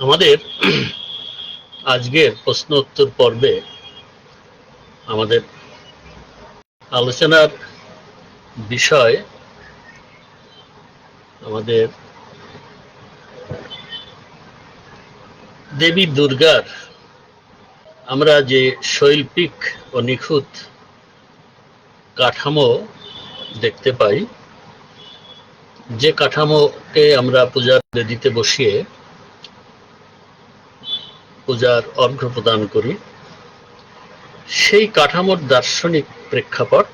আমাদের আজকের প্রশ্ন উত্তর পর্বে আমাদের আলোচনার বিষয় আমাদের দেবী দুর্গার আমরা যে শৈল্পিক ও নিখুঁত কাঠামো দেখতে পাই যে কাঠামোকে আমরা পূজার বেদিতে বসিয়ে পূজার অর্ঘ্য প্রদান করি, সেই কাঠামোর দার্শনিক প্রেক্ষাপট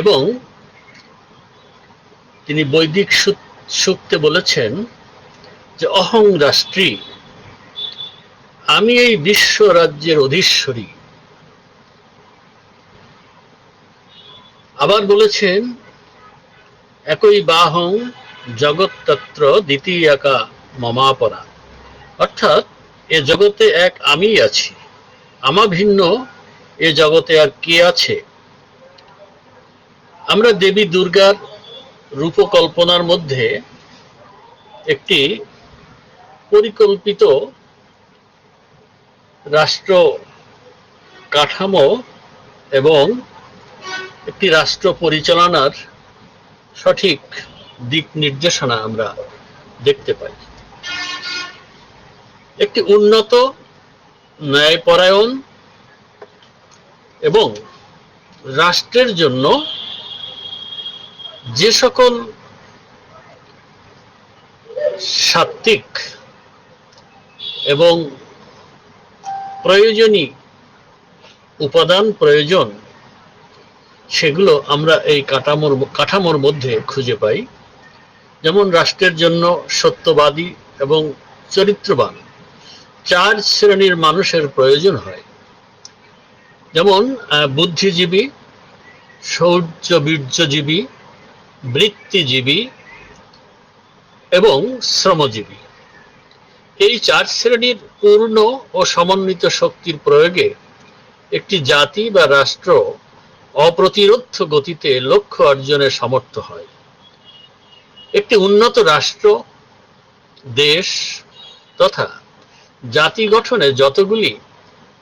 এবং তিনি বৈদিক সূক্তে বলেছেন যে, অহং রাষ্ট্রী, আমি এই বিশ্ব রাজ্যের অধীশ্বরী। আবার বলেছেন একই বাহং জগৎতত্র দ্বিতীয়াকা মমাপরা অর্থাৎ, এ জগতে এক আমি আছি, আমা ভিন্ন, এ জগতে আর কে আছে? আমরা দেবী দুর্গার রূপকল্পনার মধ্যে একটি পরিকল্পিত রাষ্ট্র কাঠামো এবং একটি রাষ্ট্র পরিচালনার সঠিক দিক নির্দেশনা আমরা দেখতে পাই। একটি উন্নত ন্যায়পরায়ণ এবং রাষ্ট্রের জন্য যে সকল সাত্ত্বিক এবং প্রয়োজনী উপাদান প্রয়োজন সেগুলো আমরা এই কাঠামোর কাঠামোর মধ্যে খুঁজে পাই। যেমন রাষ্ট্রের জন্য সত্যবাদী এবং চরিত্রবান। চার শ্রেণির মানুষের প্রয়োজন হয়। যেমন বুদ্ধিজীবী শৌর্য বীর্যজীবী, বৃত্তিজীবী এবং শ্রমজীবী। এই চার শ্রেণির পূর্ণ ও সমন্বিত শক্তির প্রয়োগে একটি জাতি বা রাষ্ট্র অপ্রতিরোধ গতিতে লক্ষ্য অর্জনে সমর্থ হয়। একটি উন্নত রাষ্ট্র, দেশ তথা জাতি গঠনে যতগুলি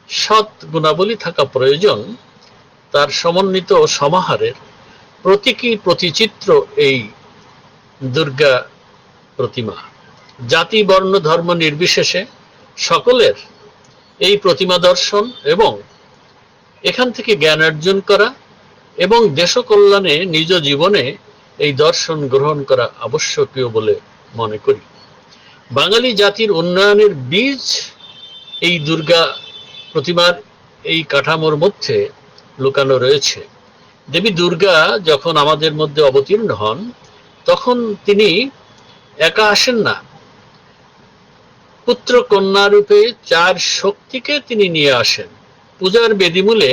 সৎ গুণাবলী থাকা প্রয়োজন, তার সমন্বিত সমাহারের প্রতীকী প্রতিচিত্র এই দুর্গা প্রতিমা। জাতি, বর্ণ, ধর্ম নির্বিশেষে সকলের এই প্রতিমা দর্শন এবং এখান থেকে জ্ঞান অর্জন করা এবং দেশ কল্যাণে নিজ জীবনে এই দর্শন গ্রহণ করা আবশ্যকীয় বলে মনে করি। বাঙালি জাতির উন্নয়নের বীজ এই দুর্গা প্রতিমার এই কাঠামোর মধ্যে লুকানো রয়েছে। দেবী দুর্গা যখন আমাদের মধ্যে অবতীর্ণ হন, তখন তিনি একা আসেন না। পুত্র কন্যা রূপে চার শক্তিকে তিনি নিয়ে আসেন। পূজার বেদিমূলে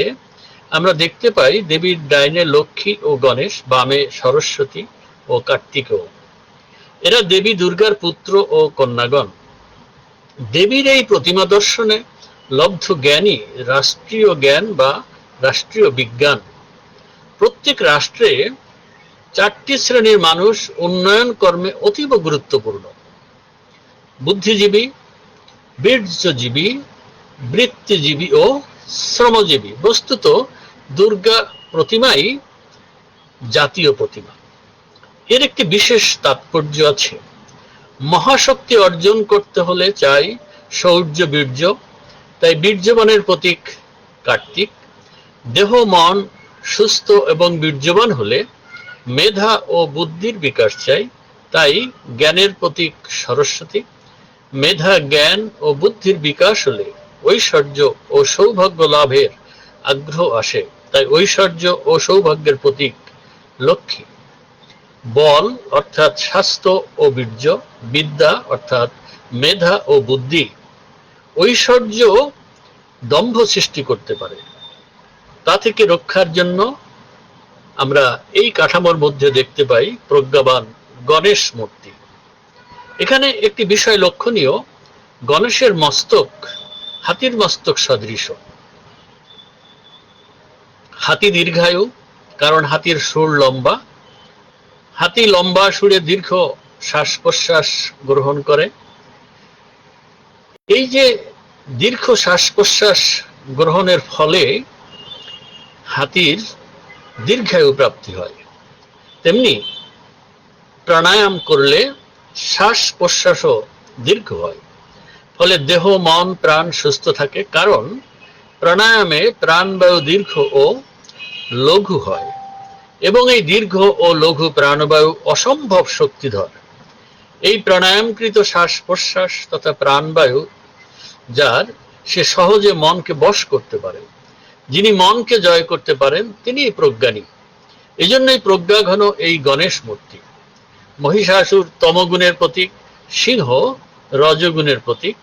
আমরা দেখতে পাই দেবীর ডাইনে লক্ষ্মী ও গণেশ, বামে সরস্বতী ও কার্তিকও এরা দেবী দুর্গার পুত্র ও কন্যাগণ। দেবীর এই প্রতিমা দর্শনে লব্ধ জ্ঞানই রাষ্ট্রীয় জ্ঞান বা রাষ্ট্রীয় বিজ্ঞান। প্রত্যেক রাষ্ট্রে চারটি শ্রেণির মানুষ উন্নয়ন কর্মে অতীব গুরুত্বপূর্ণ। বুদ্ধিজীবী, বীর্যজীবী, বৃত্তিজীবী ও শ্রমজীবী। বস্তুত দুর্গা প্রতিমাই জাতীয় প্রতিমা। এর একটি বিশেষ তাৎপর্য আছে। মহাশক্তি অর্জন করতে হলে চাই শৌর্য বীর্য। তাই বীর্যবানের প্রতীক কার্তিক। দেহ, মন সুস্থ এবং বীর্যবান হলে মেধা ও বুদ্ধির বিকাশ চাই। তাই জ্ঞানের প্রতীক সরস্বতী। মেধা, জ্ঞান ও বুদ্ধির বিকাশ হলে ঐশ্বর্য ও সৌভাগ্য লাভের আগ্রহ আসে। তাই ঐশ্বর্য ও সৌভাগ্যের প্রতীক লক্ষ্মী। বল অর্থাৎ স্বাস্থ্য ও বীর্য, বিদ্যা অর্থাৎ মেধা ও বুদ্ধি ঐশ্বর্য দম্ভ সৃষ্টি করতে পারে। তা থেকে রক্ষার জন্য আমরা এই কাঠামোর মধ্যে দেখতে পাই প্রজ্ঞাবান গণেশ মূর্তি। এখানে একটি বিষয় লক্ষণীয়, গণেশের মস্তক হাতির মস্তক সদৃশ। হাতি দীর্ঘায়ু, কারণ হাতির সুর লম্বা। হাতি লম্বা সুরে দীর্ঘ শ্বাস প্রশ্বাস গ্রহণ করে। এই যে দীর্ঘ শ্বাস প্রশ্বাস গ্রহণের ফলে হাতির দীর্ঘায়ু প্রাপ্তি হয়। তেমনি প্রাণায়াম করলে শ্বাস প্রশ্বাসও দীর্ঘ হয়। ফলে দেহ, মন, প্রাণ সুস্থ থাকে, কারণ প্রাণায়ামে প্রাণবায়ু দীর্ঘ ও লঘু হয়, এবং এই দীর্ঘ ও লঘু প্রাণবায়ু অসম্ভব শক্তিধর। এই প্রাণায়ামকৃত শ্বাস প্রশ্বাস তথা প্রাণবায়ু, যার সে সহজে মনকে বশ করতে পারে, যিনি মনকে জয় করতে পারেন তিনি প্রজ্ঞানী। এই জন্যই প্রজ্ঞাঘন এই গণেশ মূর্তি। মহিষাসুর তমগুণের প্রতীক, সিংহ রজগুণের প্রতীক,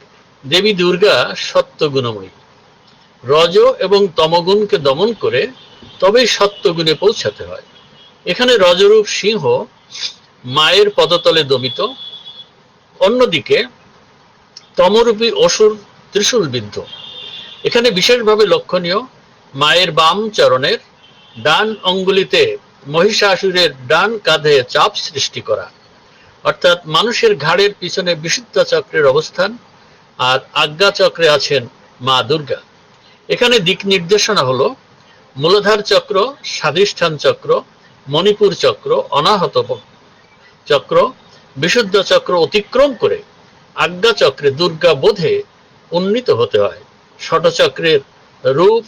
দেবী দুর্গা সত্যগুণময়ী। রজ এবং তমগুণকে দমন করে তবেই সত্যগুণে পৌঁছাতে হয়। এখানে রজরূপ সিংহ মায়ের পদতলে দমিত। অন্যদিকে তমরূপী অসুর ত্রিশূলবিদ্ধ। এখানে বিশেষভাবে লক্ষণীয়, মায়ের বাম চরণের ডান অঙ্গুলিতে মহিষাসুরের ডান কাঁধে চাপ সৃষ্টি করা। অর্থাৎ মানুষের ঘাড়ের পিছনে বিশুদ্ধ চক্রের অবস্থান আর আজ্ঞা চক্রে আছেন মা দুর্গা। এখানে দিক নির্দেশনা হলো, মূলধার চক্র, স্বাধিষ্ঠান চক্র, মণিপুর চক্র, অনাহত চক্র, বিশুদ্ধ চক্র অতিক্রম করে আজ্ঞা চক্রে দুর্গা বোধে উন্নীত হতে হয়। ষটচক্রের রূপ,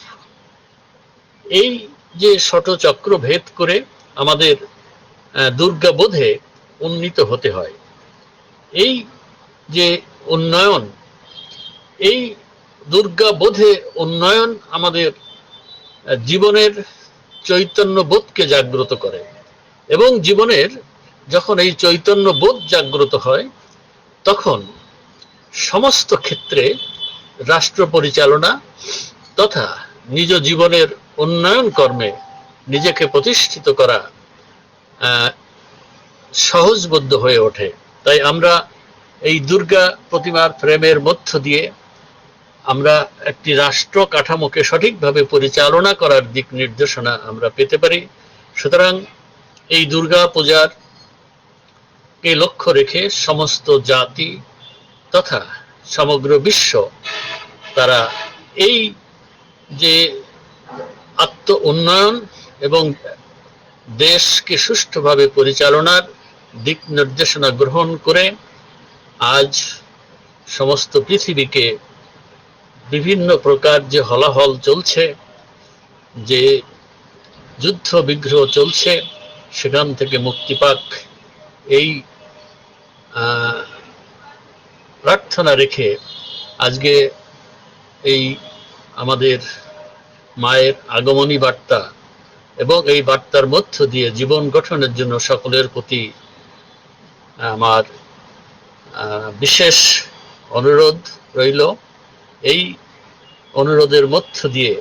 এই যে ষটচক্র ভেদ করে আমাদের দুর্গা বোধে উন্নীত হতে হয়। এই যে উন্নয়ন, এই দুর্গা বোধে উন্নয়ন আমাদের জীবনের চৈতন্য বোধকে জাগ্রত করে এবং জীবনের যখন এই চৈতন্য বোধ জাগ্রত হয়, তখন সমস্ত ক্ষেত্রে রাষ্ট্র পরিচালনা তথা নিজ জীবনের উন্নয়ন কর্মে নিজেকে প্রতিষ্ঠিত করা আহ, সহজবোধ্য হয়ে ওঠে। তাই আমরা এই দুর্গা প্রতিমার ফ্রেমের মধ্য দিয়ে আমরা একটি রাষ্ট্র কাঠামোকে সঠিকভাবে পরিচালনা করার দিক নির্দেশনা আমরা পেতে পারি। সুতরাং এই দুর্গা পূজার কে লক্ষ্য রেখে সমস্ত জাতি তথা সমগ্র বিশ্ব তারা এই যে আত্ম উন্নয়ন এবং দেশকে সুষ্ঠুভাবে পরিচালনার দিক নির্দেশনা গ্রহণ করে আজ সমস্ত পৃথিবীকে বিভিন্ন প্রকার যে হলাহল চলছে, যে যুদ্ধ বিগ্রহ চলছে, সেখান থেকে মুক্তি পাক। এই প্রার্থনা রেখে আজকে এই আমাদের মায়ের আগমনী বার্তা এবং এই বার্তার মধ্য দিয়ে জীবন গঠনের জন্য সকলের প্রতি আমার বিশেষ অনুরোধ রইল, এই অনুরোধের মধ্য দিয়ে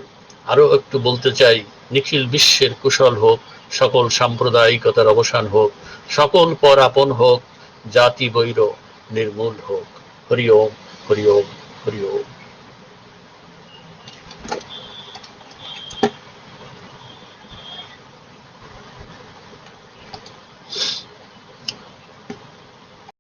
আরও একটু বলতে চাই, নিখিল বিশ্বের কুশল হোক, সকল সাম্প্রদায়িকতার অবসান হোক, সকল পর আপন হোক, জাতি বৈর নির্মূল হোক। হরি ওম হরি ওম।